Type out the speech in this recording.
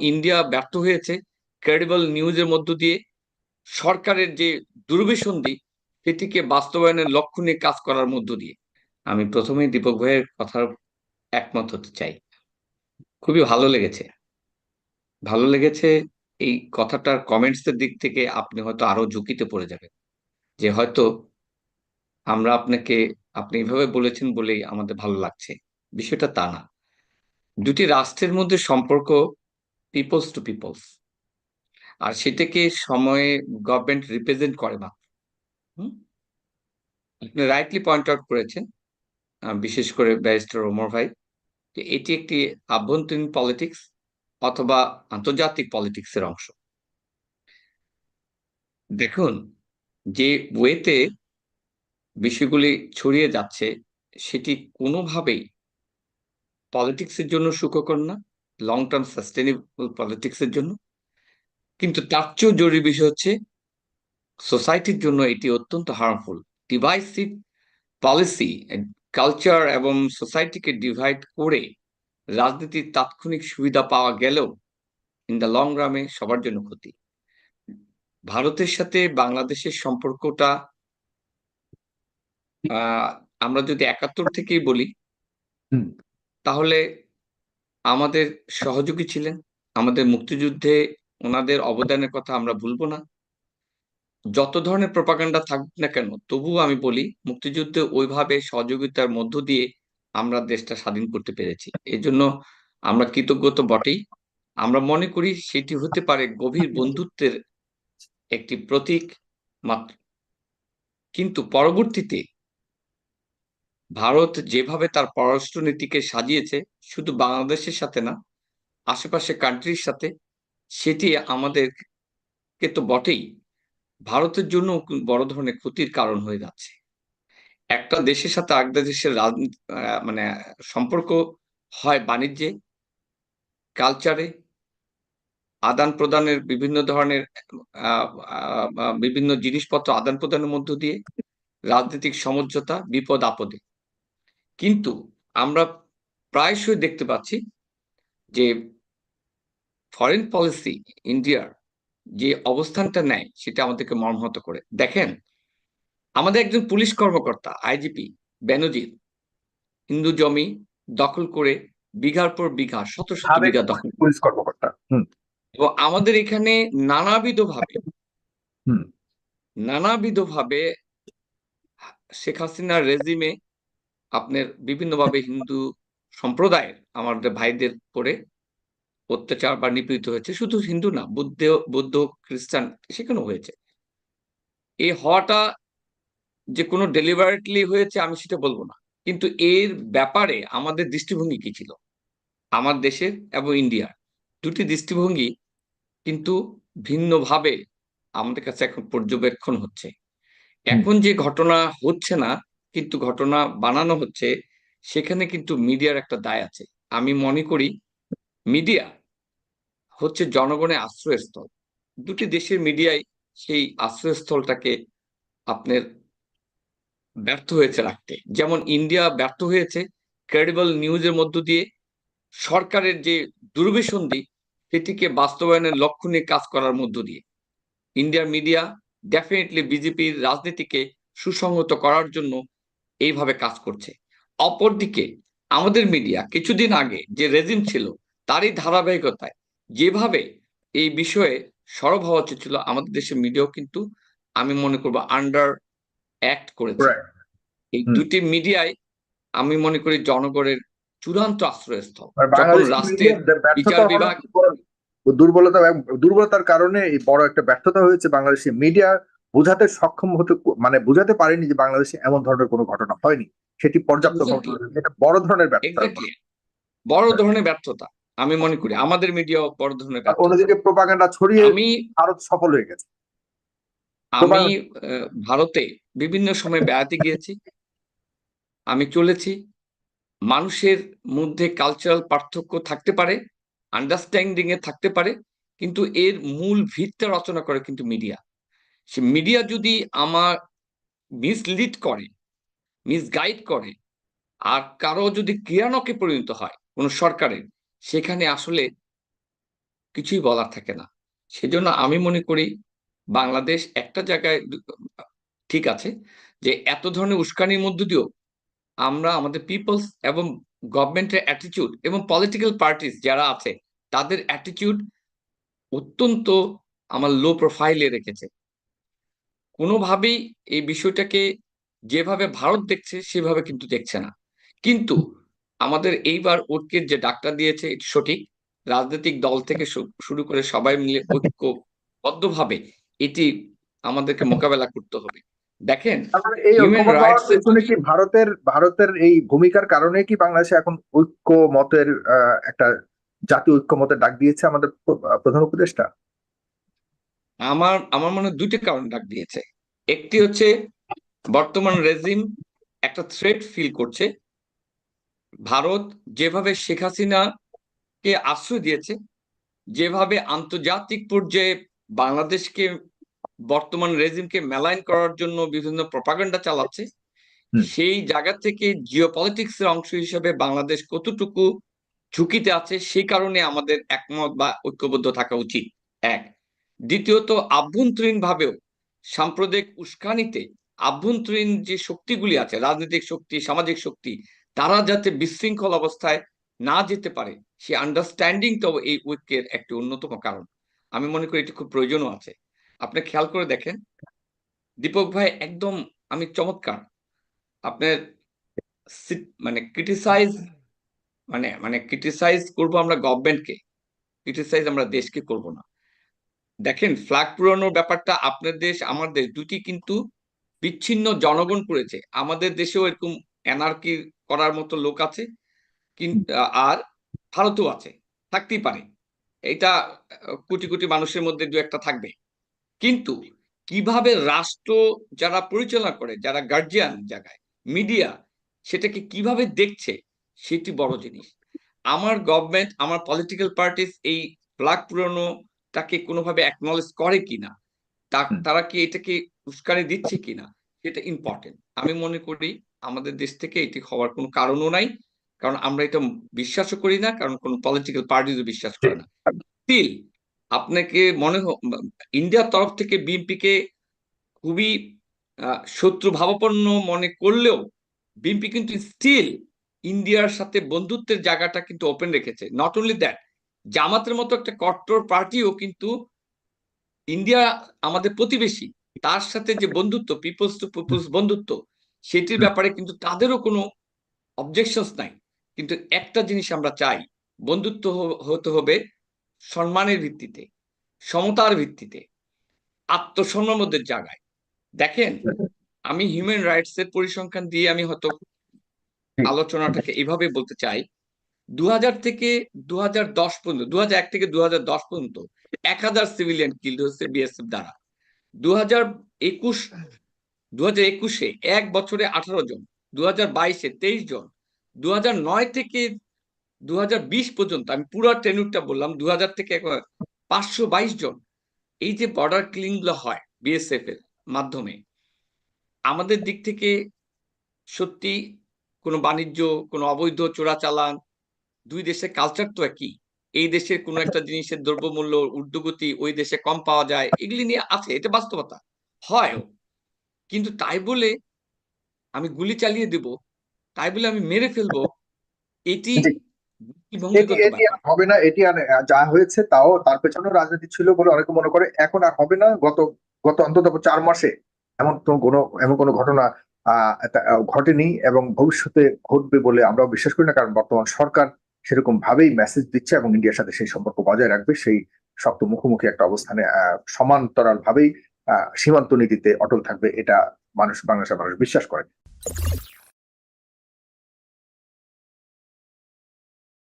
India ব্যর্থ হয়েছে credible নিউজের মধ্য দিয়ে, সরকারের যে দুর্বিসন্ধি, সেটিকে বাস্তবায়নের লক্ষ্য নিয়ে কাজ করার মধ্য দিয়ে। আমি প্রথমেই দীপক ভাইয়ের কথার একমত হতে চাই। খুবই ভালো লেগেছে। ভালো লেগেছে এই কথাটার কমেন্টসের দিক থেকে আপনি হয়তো আরও ঝুঁকিতে পড়ে যাবেন। যে হয়তো আমরা আপনাকে, আপনি এইভাবে বলেছেন বলেই আমাদের ভালো লাগছে। বিষয়টা তা না। দুটি রাষ্ট্রের মধ্যে সম্পর্ক পিপলস টু পিপলস আর সেটাকে সময়ে গভর্নমেন্ট রিপ্রেজেন্ট করে হুম? আপনি রাইটলি পয়েন্ট আউট করেছেন বিশেষ করে ব্যারিস্টার ওমর ভাই, যে এটি একটি আভ্যন্তরীণ পলিটিক্স অথবা আন্তর্জাতিক পলিটিক্সের অংশ। দেখুন, যে ওয়েতে বিষয়গুলি ছড়িয়ে যাচ্ছে, সেটি কোনোভাবেই পলিটিক্সের জন্য সুখকর না। লং টার্ম সাস্টেনেবল পলিটিক্সের জন্য। কিন্তু তার চেয়েও জরুরি বিষয় হচ্ছে সোসাইটির জন্য এটি অত্যন্ত হার্মফুল ডিভাইসিভ পলিসি কালচার এবং সোসাইটিকে ডিভাইড করে রাজনীতির তাৎক্ষণিক সুবিধা পাওয়া গেলেও ইন দ্য লং রামে সবার জন্য ক্ষতি। ভারতের সাথে বাংলাদেশের সম্পর্কটা আহ, আমরা যদি একাত্তর থেকেই বলি। তাহলে আমাদের সহযোগী ছিলেন। আমাদের মুক্তিযুদ্ধে ওনাদের অবদানের কথা আমরা ভুলবো না। যত ধরনের প্রপাগান্ডা থাকুক না কেন, তবুও আমি বলি, মুক্তিযুদ্ধে ওইভাবে সহযোগিতার মধ্য দিয়ে আমরা দেশটা স্বাধীন করতে পেরেছি। এই জন্য আমরা কৃতজ্ঞ তো বটেই। আমরা মনে করি সেটি হতে পারে গভীর বন্ধুত্বের একটি প্রতীক মাত্র। কিন্তু পরবর্তীতে ভারত যেভাবে তার পররাষ্ট্র নীতিকে সাজিয়েছে, শুধু বাংলাদেশের সাথে না, আশেপাশে কান্ট্রির সাথে, সেটি আমাদেরকে তো বটেই। ভারতের জন্য বড় ধরনের ক্ষতির কারণ হয়ে যাচ্ছে। একটা দেশের সাথে আরেকটা দেশের মানে সম্পর্ক হয় বাণিজ্যে কালচারে আদান প্রদানের বিভিন্ন ধরনের বিভিন্ন জিনিসপত্র আদান প্রদানের মধ্য দিয়ে, রাজনৈতিক সমঝোতা বিপদ আপদে কিন্তু আমরা প্রায়শই দেখতে পাচ্ছি যে ফরেন পলিসি ইন্ডিয়ার যে অবস্থানটা নেয় সেটা আমাদেরকে মর্মাহত করে। দেখেন আমাদের একজন পুলিশ কর্মকর্তা আইজিপি বেনজির হিন্দু জমি দখল করে বিঘার পর বিঘা শত শত বিঘা দখল পুলিশ কর্মকর্তা এবং আমাদের এখানে নানাবিধ ভাবে হুম। নানাবিধ ভাবে শেখ হাসিনার রেজিমে আপনার বিভিন্নভাবে হিন্দু সম্প্রদায়ের আমাদের ভাইদের পরে অত্যাচার বা নিপীড়িত হয়েছে। শুধু হিন্দু না বুদ্ধ বৌদ্ধ খ্রিস্টান সেখানেও হয়েছে। এই হওয়াটা যে কোনো ডেলিভারেটলি হয়েছে আমি সেটা বলব না। কিন্তু এর ব্যাপারে আমাদের দৃষ্টিভঙ্গি কি ছিল? আমার দেশের এবং ইন্ডিয়ার দুটি দৃষ্টিভঙ্গি কিন্তু ভিন্নভাবে আমাদের কাছে এখন পর্যবেক্ষণ হচ্ছে। এখন যে ঘটনা হচ্ছে না কিন্তু ঘটনা বানানো হচ্ছে, সেখানে কিন্তু মিডিয়ার একটা দায় আছে। আমি মনে করি মিডিয়া হচ্ছে জনগণের আশ্রয়স্থল। দুটি দেশের মিডিয়ায় সেই আশ্রয়স্থলটাকে আপনার ব্যর্থ হয়েছে রাখতে। যেমন ইন্ডিয়া ব্যর্থ হয়েছে, ক্রেডিবল নিউজের মধ্য দিয়ে সরকারের যে দুর্বিসন্ধি, সেটিকে বাস্তবায়নের লক্ষ্য নিয়ে কাজ করার মধ্য দিয়ে। ইন্ডিয়ার মিডিয়া ডেফিনেটলি বিজেপির রাজনীতিকে সুসংহত করার জন্য এইভাবে কাজ করছে। অপরদিকে আমাদের মিডিয়া কিছুদিন আগে যে রেজিম ছিল তারই ধারাবাহিকতায় যেভাবে এই বিষয়ে সরব হওয়া উচিত ছিল আমাদের দেশের মিডিয়াও কিন্তু আমি মনে করব আন্ডার অ্যাক্ট করেছে. এই দুটি মিডিয়ায় আমি মনে করি জনগণের চূড়ান্ত আশ্রয়স্থল। যখন রাষ্ট্রের বিচার বিভাগ দুর্বলতা দুর্বলতার কারণে এই বড় একটা ব্যর্থতা হয়েছে বাংলাদেশের মিডিয়া বোঝাতে সক্ষম হতে মানে বোঝাতে পারেনি যে বাংলাদেশে এমন ধরনের কোনো ঘটনা হয়নি। সেটি পর্যাপ্ত এটা বড় ধরনের ব্যর্থতা। বড় ধরনের ব্যর্থতা আমি মনে করি। আমাদের মিডিয়া বড় ধরনের অন্যদিকে প্রোপাগান্ডা ছড়িয়ে আমি ভারত সফল হয়ে গেছে। আমি ভারতে বিভিন্ন সময় বেড়াতে গিয়েছি। আমি চলেছি। মানুষের মধ্যে কালচারাল পার্থক্য থাকতে পারে আন্ডারস্ট্যান্ডিং এ থাকতে পারে কিন্তু এর মূল ভিতটা রচনা করে কিন্তু মিডিয়া। সে মিডিয়া যদি আমার মিসলিড করে মিসগাইড করে, আর কারও যদি ক্রিয়ানকে পরিণত হয় কোনো সরকারের, সেখানে আসলে কিছুই বলার থাকে না। সেজন্য আমি মনে করি বাংলাদেশ একটা জায়গায় ঠিক আছে যে এত ধরনের উস্কানির মধ্য দিয়েও আমরা আমাদের পিপলস এবং গভর্নমেন্টের অ্যাটিটিউড এবং পলিটিক্যাল পার্টিস যারা আছে, তাদের অ্যাটিটিউড অত্যন্ত আমার লো প্রোফাইলে রেখেছে। কোনোভাবেই এই বিষয়টাকে যেভাবে ভারত দেখছে সেভাবে কিন্তু দেখছে না। কিন্তু আমাদের এইবার ঐক্যের যে ডাক্তার দিয়েছে এটি সঠিক। রাজনৈতিক দল থেকে শুরু করে সবাই মিলে ঐক্যবদ্ধভাবে এটি আমাদেরকে মোকাবেলা করতে হবে। দেখেন মানে কি ভারতের ভারতের এই ভূমিকার কারণে কি বাংলাদেশে এখন ঐক্য মতের একটা জাতীয় ঐক্যমতের ডাক দিয়েছে আমাদের প্রধান উপদেষ্টা? আমার আমার মনে হয় দুইটা কারণ ডাক দিয়েছে। একটি হচ্ছে বর্তমান রেজিম একটা থ্রেট ফিল করছে। ভারত যেভাবে শেখ হাসিনাকে আশ্রয় দিয়েছে যেভাবে আন্তর্জাতিক পর্যায়ে বাংলাদেশকে বর্তমান রেজিমকে মেলাইন করার জন্য বিভিন্ন প্রপাগান্ডা চালাচ্ছে সেই জায়গা থেকে জিও এর অংশ হিসেবে বাংলাদেশ কতটুকু ঝুঁকিতে আছে সেই কারণে আমাদের একমত বা ঐক্যবদ্ধ থাকা উচিত। এক দ্বিতীয়ত আভ্যন্তরীণ ভাবেও সাম্প্রদায়িক উস্কানিতে আভ্যন্তরীণ যে শক্তিগুলি আছে, রাজনৈতিক শক্তি, সামাজিক শক্তি, তারা যাতে বিশৃঙ্খল অবস্থায় না যেতে পারে, সে আন্ডারস্ট্যান্ডিংটাও এই ঐক্যের একটি অন্যতম কারণ। আমি মনে করি এটি খুব প্রয়োজনও আছে। আপনি খেয়াল করে দেখেন, দীপক ভাই একদম, আমি চমৎকার। আপনার মানে ক্রিটিসাইজ মানে মানে ক্রিটিসাইজ করব আমরা গভর্নমেন্টকে ক্রিটিসাইজ আমরা দেশকে করব না। দেখেন ফ্ল্যাগ পুরানোর ব্যাপারটা আপনার দেশ, আমার দেশ দুটি কিন্তু বিচ্ছিন্ন জনগণ করেছে। আমাদের দেশেও এরকম এনার্কি করার মতো লোক আছে আর ভারতেও আছে, থাকতেই পারে। এটা কোটি কোটি মানুষের মধ্যে দু একটা থাকবে। কিন্তু কীভাবে রাষ্ট্র যারা পরিচালনা করে, যারা গার্জিয়ান জায়গায় মিডিয়া সেটাকে কীভাবে দেখছে, সেটি বড় জিনিস। আমার গভর্নমেন্ট আমার পলিটিক্যাল পার্টিস এই ফ্ল্যাগ পুরনোটাকে কোনোভাবে অ্যাকনলেজ করে কিনা তারা কি এটাকে উস্কানি দিচ্ছে কিনা সেটা ইম্পর্টেন্ট আমি মনে করি আমাদের দেশ থেকে এটি হওয়ার কোনো কারণও নাই কারণ আমরা এটা বিশ্বাসও করি না কারণ কোনো পলিটিক্যাল পার্টিও বিশ্বাস করে না। স্টিল আপনাকে মনে ইন্ডিয়ার তরফ থেকে বিএনপিকে খুবই শত্রু ভাবাপন্ন মনে করলেও বিএনপি কিন্তু স্টিল ইন্ডিয়ার সাথে বন্ধুত্বের জায়গাটা কিন্তু ওপেন রেখেছে। নট অনলি দ্যাট জামাতের মতো একটা কট্টর পার্টিও কিন্তু ইন্ডিয়া আমাদের প্রতিবেশী। তার সাথে যে বন্ধুত্ব পিপলস টু পিপলস বন্ধুত্ব সেটির ব্যাপারে কিন্তু তাদেরও কোনো অবজেকশনস নাই। কিন্তু একটা জিনিস আমরা চাই বন্ধুত্ব হতে হবে সম্মানের ভিত্তিতে সমতার ভিত্তিতে আত্মসম্মানবোধের জায়গায়। দেখেন আমি হিউম্যান রাইটস এর পরিসংখ্যান দিয়ে আমি হয়তো আলোচনাটাকে এভাবে বলতে চাই দু হাজার থেকে দু হাজার দশ পর্যন্ত দু থেকে দু হাজার দশ পর্যন্ত এক হাজার সিভিলিয়ান কিল্ড হচ্ছে বিএসএফ দ্বারা। দু হাজার একুশ দু হাজার একুশে এক বছরে আঠারো জন দু হাজার বাইশে তেইশ জন দু হাজার নয় থেকে দু হাজার বিশ পর্যন্ত, আমি পুরো টেনুরটা বললাম দু হাজার থেকে পাঁচশো বাইশ জন, এই যে বর্ডার ক্লিনগুলো হয় বিএসএফ এর মাধ্যমে, আমাদের দিক থেকে সত্যি কোনো বাণিজ্য, কোনো অবৈধ চোরাচালান দুই দেশের কালচার তো একই। এই দেশের কোনো একটা জিনিসের দ্রব্যমূল্য ঊর্ধ্বগতি ওই দেশে কম পাওয়া যায় এগুলি নিয়ে আছে এটা বাস্তবতা। হয় কিন্তু তাই বলে আমি গুলি চালিয়ে দেব তাই বলে আমি মেরে ফেলব এটি হবে না এটি যা হয়েছে তাও তার পেছনেও রাজনীতি ছিল বলে অনেকে মনে করে এখন আর হবে না গত গত অন্তত চার মাসে এমন তো কোনো এমন কোনো ঘটনা আহ, ঘটেনি এবং ভবিষ্যতে ঘটবে বলে আমরাও বিশ্বাস করি না কারণ বর্তমান সরকার সেরকম ভাবেই মেসেজ দিচ্ছে এবং ইন্ডিয়ার সাথে সেই সম্পর্ক বজায় রাখবে। সেই শক্ত মুখোমুখি একটা অবস্থানে সমান্তরাল ভাবেই সীমান্ত নীতিতে অটল থাকবে। এটা মানুষ, বাংলাদেশের মানুষ বিশ্বাস করে।